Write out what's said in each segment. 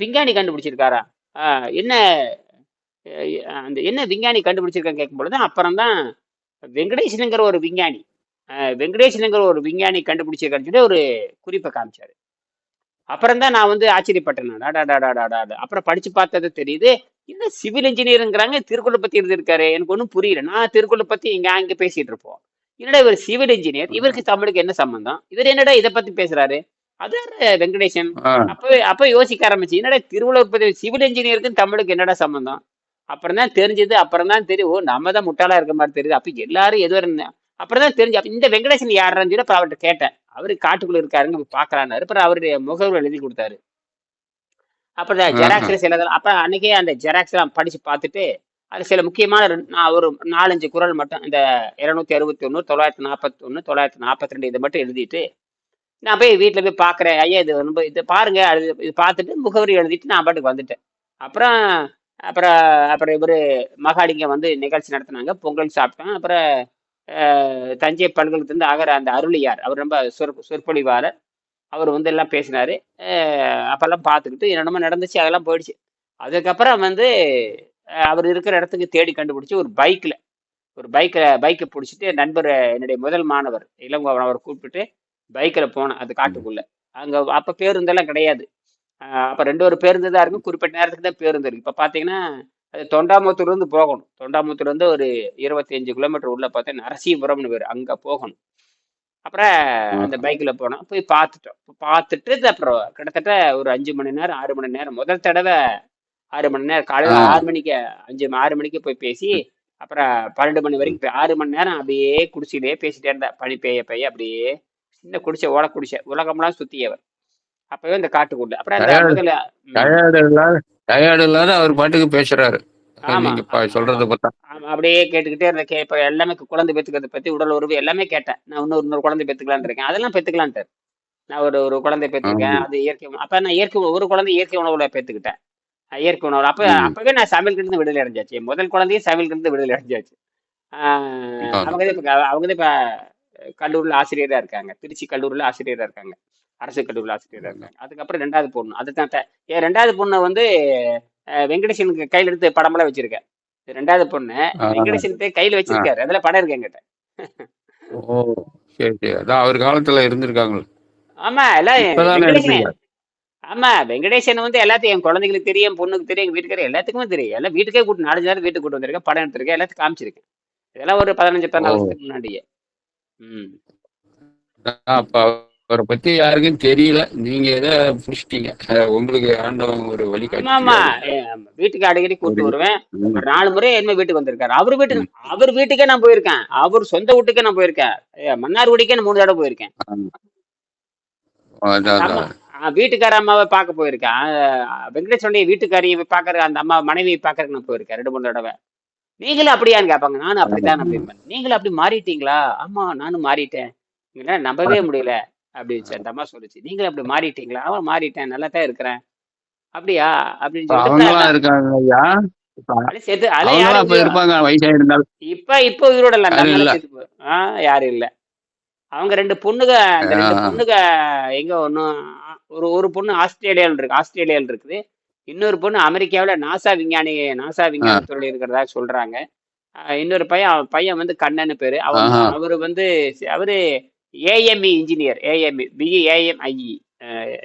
விஞ்ஞானி கண்டுபிடிச்சிருக்காரா? என்ன அந்த என்ன விஞ்ஞானி கண்டுபிடிச்சிருக்கான்னு கேட்கும் பொழுது அப்புறம் தான் வெங்கடேசனுங்கிற ஒரு விஞ்ஞானி வெங்கடேஷனுங்கிற ஒரு விஞ்ஞானி கண்டுபிடிச்சிருக்கான்னு சொல்லி ஒரு குறிப்பை காமிச்சாரு. அப்புறம் தான் நான் வந்து ஆச்சரியப்பட்டேன் நான். டாடா டாடா டாடா அப்புறம் படிச்சு பார்த்தது தெரியுது என்ன சிவில் இன்ஜினியருங்கிறாங்க திருக்குள்ள பத்தி எழுதியிருக்காரு. எனக்கு ஒன்றும் புரியல. நான் திருக்குள்ள பத்தி இங்க அங்கே பேசிட்டு இருப்போம். என்னடா இவர் சிவில் இன்ஜினியர்? இவருக்கு தமிழுக்கு என்ன சம்பந்தம்? இவர் என்னடா இதை பத்தி பேசுறாரு? அதான் வெங்கடேசன்? அப்பவே அப்ப யோசிக்க ஆரம்பிச்சு. என்னடா திருவள்ளுவர் சிவில் இன்ஜினியருக்கும் தமிழுக்கு என்னடா சம்பந்தம்? அப்புறம் தான் தெரிஞ்சது அப்புறம் தான் தெரியும். ஓ நம்ம தான் முட்டாளா இருக்க மாதிரி தெரியுது. அப்ப எல்லாரும் ஒரு ந- அப்புறம் தான் தெரிஞ்சு இந்த வெங்கடேசன் யாருன்னு சொல்லி அப்புறம் அவர்கிட்ட கேட்டேன். அவரு காட்டுக்குள்ள இருக்காருங்க போய் பார்க்கலான்னாரு அப்புறம் அவருடைய முகவரி எழுதி கொடுத்தாரு. அப்புறம் ஆஹா. ஜெராக்ஸ்ல சில அப்ப அன்னைக்கே அந்த ஜெராக்ஸ் எல்லாம் படிச்சு பார்த்துட்டு அது சில முக்கியமான ஒரு நாலஞ்சு குறள் மட்டும் இந்த இருநூத்தி அறுபத்தி ஒண்ணு தொள்ளாயிரத்தி நாற்பத்தி ஒண்ணு தொள்ளாயிரத்தி நாற்பத்தி ரெண்டு இதை மட்டும் எழுதிட்டு நான் போய் வீட்டில் போய் பார்க்குறேன் ஐயா இது ரொம்ப இது பாருங்க. அது இது பார்த்துட்டு முகவரி எழுதிட்டு நான் பாட்டுக்கு வந்துட்டேன். அப்புறம் அப்புறம் அப்புறம் இவர் மகாலிங்க வந்து நிகழ்ச்சி நடத்தினாங்க. பொங்கல் சாப்பிட்டோம் அப்புறம் தஞ்சை பல்கலைக்கழகத்திலிருந்து ஆகிற அந்த அருளியார் அவர் ரொம்ப சொற் சொற்பொழிவாளர். அவர் வந்து எல்லாம் பேசினார். அப்போல்லாம் பார்த்துக்கிட்டு என்னென்னமோ நடந்துச்சு அதெல்லாம் போயிடுச்சு. அதுக்கப்புறம் வந்து அவர் இருக்கிற இடத்துக்கு தேடி கண்டுபிடிச்சி ஒரு பைக்கில் ஒரு பைக்கில் பைக்கை பிடிச்சிட்டு நண்பர் என்னுடைய முதல் மாணவர் இளங்கோவன் அவர் கூப்பிட்டு பைக்கில் போனேன் அது காட்டுக்குள்ள. அங்கே அப்போ பேருந்தெல்லாம் கிடையாது. அப்ப ரெண்டு ஒரு பேருந்து தான் இருக்கும் குறிப்பிட்ட நேரத்துக்கு தான் பேருந்து இருக்கு. இப்ப பாத்தீங்கன்னா அது தொண்டாமுத்தூர்ல இருந்து போகணும். தொண்டாமுத்தூர்ல இருந்து ஒரு இருபத்தி அஞ்சு கிலோமீட்டர் உள்ள பார்த்தா நரசிபுரம்னு பேர். அங்க போகணும். அப்புறம் அந்த பைக்ல போனோம் போய் பார்த்துட்டோம் பார்த்துட்டு அப்புறம் கிட்டத்தட்ட ஒரு அஞ்சு மணி நேரம் ஆறு மணி நேரம். முதல் தடவை ஆறு மணி நேரம் காலையில. ஆறு மணிக்கு அஞ்சு ஆறு மணிக்கு போய் பேசி அப்புறம் பன்னெண்டு மணி வரைக்கும் ஆறு மணி நேரம் அப்படியே குடிச்சிட்டே பேசிட்டே இருந்தா பனி பெய்ய பெய்ய அப்படியே சின்ன குடிச்ச ஓட குடிச்ச உலகம்லாம் சுத்தியவர். அப்பவே இந்த காட்டுக்குள்ள அப்புறம். டயர்டு இல்லாத அவர் பாட்டுக்கு பேசுறாரு. சொல்றத பார்த்தா. அப்படியே கேட்டுக்கிட்டே இருந்த கே இப்ப எல்லாமே குழந்தை பெத்துக்கிறத பத்தி உடல் உறவு எல்லாமே கேட்டேன். நான் இன்னொரு இன்னொரு குழந்தை பெத்துக்கலான்னு இருக்கேன். அதெல்லாம் பெத்துக்கலான்ட்டு நான் ஒரு ஒரு குழந்தை பெத்துருக்கேன் அது இயற்கை உணவு. அப்ப நான் இயற்கை ஒரு குழந்தை இயற்கை உணவுல பெத்துக்கிட்டேன். இயற்கை உணவு. அப்ப. அப்பவே நான் சமையல் இருந்து விடுதலை அடைஞ்சாச்சு. முதல் குழந்தையும் சமையல் இருந்து விடுதலை அடைஞ்சாச்சு. அவங்க அவங்க இப்ப கல்லூரியில் ஆசிரியரா இருக்காங்க. திருச்சி கல்லூரியில் ஆசிரியரா இருக்காங்க. அரசு கல்லூரியில் ஆசிரியரா இருக்காங்க. அதுக்கப்புறம் ரெண்டாவது பொண்ணு. அதுதான் என் ரெண்டாவது பொண்ணு வந்து வெங்கடேசனுக்கு கையில எடுத்து படமெல்லாம் வச்சிருக்கேன். ரெண்டாவது பொண்ணு. ஆ. வெங்கடேசன் கையில வச்சிருக்காரு. அதுல படம் இருக்கு என்கிட்ட. ஓ சரி சரி. அதான் அவர் காலத்துல இருந்திருக்காங்க. ஆமா எல்லாம் ஆமா வெங்கடேசன் வந்து எல்லாத்தையும் என் குழந்தைங்களுக்கு தெரியும் பொண்ணுக்கு தெரியும் எங்க வீட்டுக்காரர் எல்லாத்துக்குமே தெரியும். எல்லாம் வீட்டுக்கே கூட்டு நாலஞ்சு நேரம் வீட்டுக்கு கூட்டு வந்திருக்கேன் படம் எடுத்திருக்கேன் எல்லாத்தையும் காமிச்சிருக்கேன். இதெல்லாம் ஒரு பதினஞ்சு பதினாலு. வருஷத்துக்கு முன்னாடியே. அப்ப அவரை பத்தி யாருக்கும் தெரியல. நீங்க எதை புடிச்சிட்டீங்க? உங்களுக்கு ஆண்டவன் ஒரு வழி ஆமா. வீட்டுக்கு அடிக்கடி கூட்டு ஒரு- வருவேன். ஒரு நாலு முறை என்ன வீட்டுக்கு வந்திருக்காரு. அவர் வீட்டுக்கு அவர் வீட்டுக்கே நான் போயிருக்கேன். அவர் சொந்த வீட்டுக்கே நான் போயிருக்கேன். மன்னார்குடிக்கே நான் மூணு தடவை போயிருக்கேன். வீட்டுக்கார அம்மாவை பார்க்க போயிருக்கேன். ஆ, வெங்கடேஸ்வரனுடைய வீட்டுக்காரியை பார்க்கற அந்த அம்மா மனைவியை பார்க்கறதுக்கு நான் போயிருக்கேன். ரெண்டு மூணு தடவை. நீங்களும் அப்படியான்னு கேட்பாங்க. நானும் அப்படித்தான் அப்படிம்பேன் நீங்களும் அப்படி மாறிட்டீங்களா? ஆமா நானும் மாறிட்டேன். நீங்களா? நம்பவே முடியல. அப்படின்னு அம்மா சொல்லுச்சு. நீங்களும் அப்படி மாறிட்டீங்களா? அவன் மாறிட்டேன். நல்லா தான் இருக்கிறேன். அப்படியா? அப்படின்னு சொல்லிட்டு அதெல்லாம் அவங்களாம் யாரும் இப்ப இப்ப உயிரோட இல்ல. அந்த யாரும் இல்ல. அவங்க ரெண்டு பொண்ணுங்க அந்த ரெண்டு எங்க ஒன்னும் ஒரு ஒரு பொண்ணு ஆஸ்திரேலியால இருக்கு. ஆஸ்திரேலியால இருக்குது. இன்னொரு பொண்ணு அமெரிக்காவுல நாசா விஞ்ஞானி நாசா விஞ்ஞான துறையில் இருக்கிறதா சொல்றாங்க. இன்னொரு பையன் பையன் வந்து கண்ணன்னு பேரு. அவன். அவரு வந்து அவரு AME engineer AME BE AMIE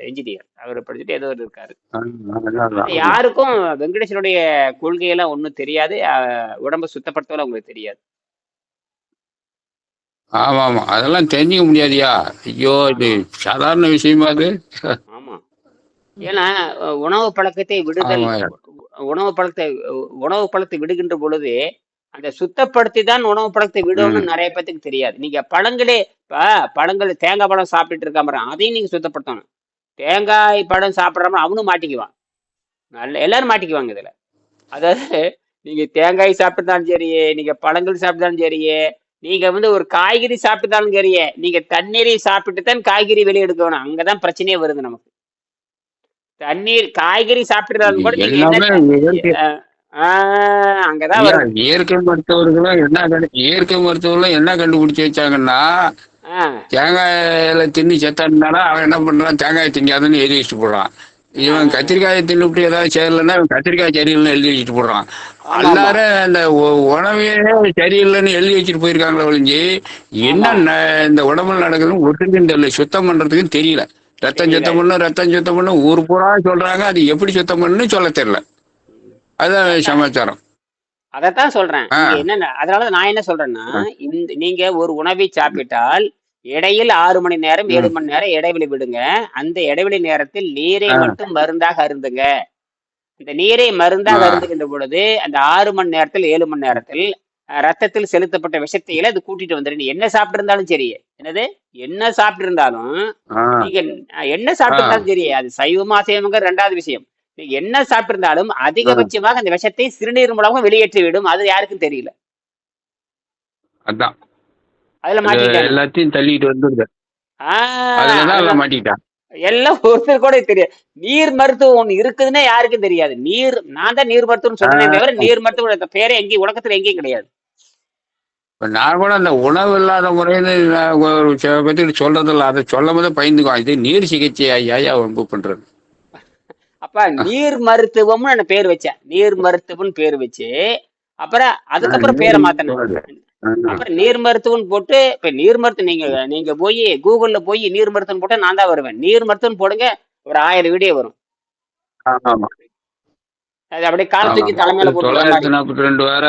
engineer அவர் படிச்சுட்டு ஏதோ ஒரு இருக்காரு. யாருக்கும் வெங்கடேசனுடைய கொள்கையெல்லாம் ஒன்றும் தெரியாது. உடம்ப சுத்தப்படுத்தவரை அவங்களுக்கு தெரியாது. ஆமா ஆமா அதெல்லாம் தெரிஞ்சுக்க முடியாதுயா. ஐயோ இது சாதாரண விஷயமா அது? ஏன்னா உணவு பழக்கத்தை விடுதல். உணவு பழக்கத்தை உணவு பழக்கத்தை விடுகின்ற பொழுது அந்த சுத்தப்படுத்தி தான் உணவு பழக்கத்தை விடணும்னு நிறைய பேத்துக்கு தெரியாது. நீங்க பழங்களே இப்ப பழங்கள் தேங்காய் பழம் சாப்பிட்டுட்டு இருக்க மாதிரி அதையும் நீங்க சுத்தப்படுத்தணும். தேங்காய் பழம் சாப்பிட்றாம அவனும் மாட்டிக்குவான். நல்ல எல்லாரும் மாட்டிக்குவாங்க இதுல. அதாவது நீங்க தேங்காய் சாப்பிட்டாலும் சரியே நீங்க பழங்கள் சாப்பிட்டாலும் சரியே நீங்க வந்து ஒரு காய்கறி சாப்பிட்டாலும் சரியே நீங்க தண்ணீரை சாப்பிட்டு தான் காய்கறி வெளியே எடுக்கணும் அங்கதான் பிரச்சனையே வருது நமக்கு. தண்ணீர் காய்கறி சாப்பிட்டாலும் கூட அங்கதான் இயற்கை மருத்துவர்களும் என்ன கண்டு இயற்கை மருத்துவர்களும் என்ன கண்டுபிடிச்சு வச்சாங்கன்னா தேங்காயில தின்னி செத்தான்னா அவன் என்ன பண்றான்? தேங்காய் திங்காதுன்னு எழுதி வச்சுட்டு போடுறான் இவன் கத்திரிக்காயை தின்னுபிட்டு ஏதாவது சேரலன்னா இவன் கத்திரிக்காய் சரியில்லைன்னு எழுதி வச்சுட்டு போடுறான். எல்லாரும் அந்த உ- உணவே சரியில்லைன்னு எழுதி வச்சுட்டு போயிருக்காங்களே ஒழிஞ்சு என்ன இந்த உடம்புல நடக்குதுன்னு ஒட்டுக்கும் தெரியல சுத்தம் பண்றதுக்கும் தெரியல. ரத்தம். சுத்தம் பண்ணும் ரத்தம் சுத்தம் பண்ணும் ஊர் பூரா சொல்றாங்க. அது எப்படி சுத்தம் பண்ணணும்னு சொல்ல தெரியல. அதான் சமாச்சாரம். அதைத்தான் சொல்றேன். என்ன அதனால நான் என்ன சொல்றேன்னா இந்த நீங்க ஒரு உணவை சாப்பிட்டால் இடையில் ஆறு மணி நேரம் ஏழு மணி நேரம் இடைவெளி விடுங்க. அந்த இடைவெளி நேரத்தில் நீரை. மட்டும் மருந்தாக அருந்துங்க. இந்த நீரை மருந்தாக. அருந்துகின்ற பொழுது அந்த ஆறு மணி நேரத்தில் ஏழு மணி நேரத்தில் ரத்தத்தில் செலுத்தப்பட்ட விஷத்தையில அது கூட்டிட்டு வந்துரு. நீ என்ன சாப்பிட்டு இருந்தாலும் சரி. என்னது? என்ன சாப்பிட்டு இருந்தாலும் நீங்க என்ன சாப்பிட்டு இருந்தாலும் சரி. அது சைவமா அசைவங்க ரெண்டாவது விஷயம். என்ன சாப்பிட்டு இருந்தாலும் அதிகபட்சமாக அந்த விஷத்தை சிறுநீர் மூலமாக வெளியேற்றி விடும் அது யாருக்கும் தெரியல. அதான். அதுல அது மாட்டிக்கிட்டாங்க. எல்லாத்தையும் தள்ளிட்டு வந்துருது. எல்லாம் மாட்டிக்கிட்டான் எல்லாம் ஒருத்தர் கூட தெரியாது. நீர் மருத்துவம் ஒண்ணு இருக்குதுன்னே யாருக்கும் தெரியாது. நீர் நான் தான் நீர் மருத்துவம் சொல்றேன் தவிர நீர் மருத்துவம் இந்த பேரே எங்கேயும் உலகத்துல எங்கேயும் கிடையாது. இப்ப நான் கூட அந்த உணவு இல்லாத முறைன்னு ஒரு சில இல்லை அதை சொல்லும் போதே பயந்துக்குவான். இது நீர் சிகிச்சை ஐயா வம்பு பண்றது? அப்ப நீர் மருத்துவம்னு நான் பேர் வச்சேன். நீர் மருத்துவம்னு பேர் வச்சு அப்புறம் அதுக்கப்புறம் பேரை மாத்தணும். அப்புறம் நீர் மருத்துவம் போட்டு இப்ப நீர் மருத்துவம் நீங்க நீங்க போய் கூகுள்ல போய் நீர் மருத்துவம் போட்டா நான் தான் வருவேன். நீர் மருத்துவம் போடுங்க ஒரு ஆயிரம் வீடியோ வரும். அது அப்படியே கால் தூக்கி தலைமையில போட்டு தொள்ளாயிரத்தி நாற்பத்தி ரெண்டு வேற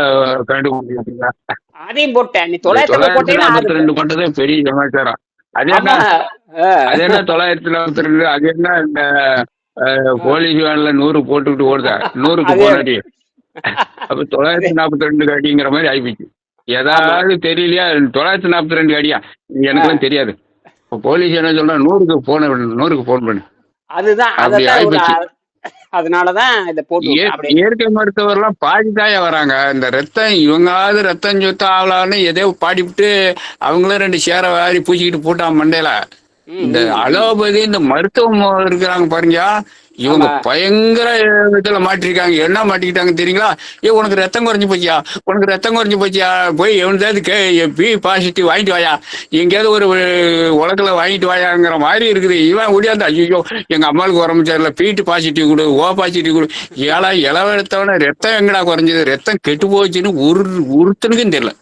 கண்டுபிடிச்சிருக்கீங்க. அதையும் போட்டேன். நீ தொள்ளாயிரத்தி தொள்ளாயிரத்தி போட்டீங்கன்னா நாற்பத்தி ரெண்டு கொண்டதே பெரிய சமாச்சாரம். அது என்ன. அது என்ன தொள்ளாயிரத்தி நாற்பத்தி ரெண்டு அது என்ன இந்த போலீஸ் வேன்ல நூறு போட்டுக்கிட்டு ஓடுதா? நூறுக்கு போனாடி அப்ப தொள்ளாயிரத்தி நாற்பத்தி ரெண்டு அடிங்கிற மாதிரி ஆயிப்போச்சு. ஏதாவது தெரியலையா? தொள்ளாயிரத்தி நாற்பத்தி ரெண்டு அடியா எனக்குலாம் தெரியாது. போலீஸ் என்ன சொல்றா? நூறுக்கு போன நூறுக்கு போன் பண்ணு. அதுதான். அப்படி ஆயிப்போச்சு. அதனாலதான் இதை போட்டு இயற்கை மருத்துவர்லாம் பாதி தாயா வராங்க. இந்த ரத்தம் இவங்காவது ரத்தம் சுத்தம் ஆகலான்னு எதையோ பாடிவிட்டு அவங்களும் ரெண்டு சேர வாரி பூச்சிக்கிட்டு போட்டான் மண்டையில. இந்த. அலோபதி இந்த மருத்துவம் இருக்கிறாங்க பாருங்க இவங்க. பயங்கர இதுல மாட்டிருக்காங்க. என்ன மாட்டிக்கிட்டாங்க தெரியுங்களா? ஏ உனக்கு ரத்தம் குறைஞ்சு போச்சியா? உனக்கு ரத்தம் குறைஞ்சு போச்சியா? போய் எவனாவது கே பி பாசிட்டிவ் வாங்கிட்டு வாயா? எங்கேயாவது ஒரு உலகில் வாங்கிட்டு வாயாங்கிற மாதிரி இருக்குது. இவன் ஒடியாந்து ஐயோ எங்க அம்மாவுக்கு உடம்பு சரியில்லை. பீட்டு பாசிட்டிவ் கொடு ஓ பாசிட்டிவ் கொடு. ஏழா இளவ எடுத்தவன ரத்தம் எங்கடா குறைஞ்சது? ரத்தம் கெட்டு போச்சுன்னு ஒரு ஒருத்தனுக்கும் தெரியல.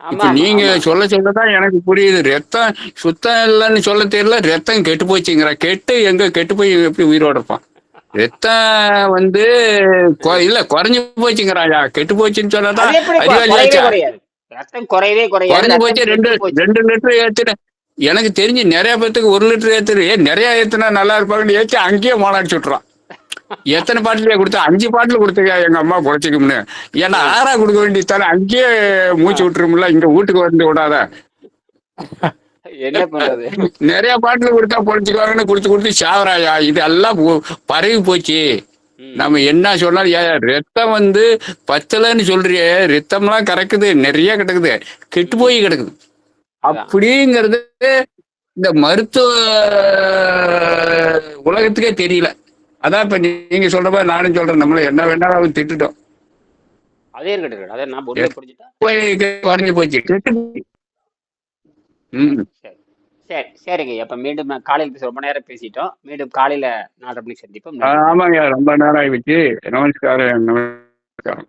ஆமா, இப்ப நீங்க. சொல்ல சொல்லதான் எனக்கு புரியுது. ரத்தம் சுத்தம் இல்லைன்னு சொல்ல தெரியல. ரத்தம் கெட்டு போச்சுங்கிற கெட்டு எங்க கெட்டு போய் எப்படி உயிரோட இருப்பான்? ரத்தம் வந்து இல்ல குறைஞ்சு போச்சுங்கிறாயா கெட்டு போச்சுன்னு சொன்னதான் குறையவே ரத்தம் போச்சு ரெண்டு. ரெண்டு லிட்டர் ஏத்துன. எனக்கு தெரிஞ்சு நிறைய பேத்துக்கு ஒரு லிட்டர் ஏத்துரு. ஏ நிறைய ஏத்துனா நல்லா இருப்பாங்கன்னு ஏற்றி அங்கேயே மாலாடிச்சு விட்டுறான். எத்தனை பாட்டிலே கொடுத்தா? அஞ்சு பாட்டில் கொடுத்துக்க எங்க அம்மா குறைச்சிக்கும்னு. ஏன்னா ஆறா கொடுக்க வேண்டியதானே அங்கேயே மூச்சு விட்டுருமில்ல இங்க வீட்டுக்கு வந்து விடாத. என்ன பண்றது? நிறைய பாட்டில் கொடுத்தா பொழைச்சிக்குவாங்கன்னு கொடுத்து கொடுத்து சாவராயா இது எல்லாம் பரவி போச்சு. நம்ம என்ன சொன்னாலும் ரத்தம் வந்து பத்தலைன்னு சொல்றியே ரத்தம்லாம் கறக்குது நிறைய கிடக்குது. கெட்டு போய் கிடக்குது. அப்படிங்கிறது இந்த மருத்துவ உலகத்துக்கே தெரியல. அதான் இப்ப நீங்க சொல்ற மாதிரி நானும் சொல்றேன். நம்மள என்ன வேணாலும் திட்டுட்டோம். அதே இருக்கட்டும் அதே நான் பொருளை புரிஞ்சுட்டா? போய் குறைஞ்சு போச்சு. ம். சரி. சரி சரிங்க அப்ப மீண்டும் காலையில் பேச ரொம்ப நேரம் பேசிட்டோம். மீண்டும் காலையில நாலரை மணிக்கு சந்திப்போம். ஆமாங்க ரொம்ப நேரம் ஆயிடுச்சு. நமஸ்காரம் நமஸ்காரம்.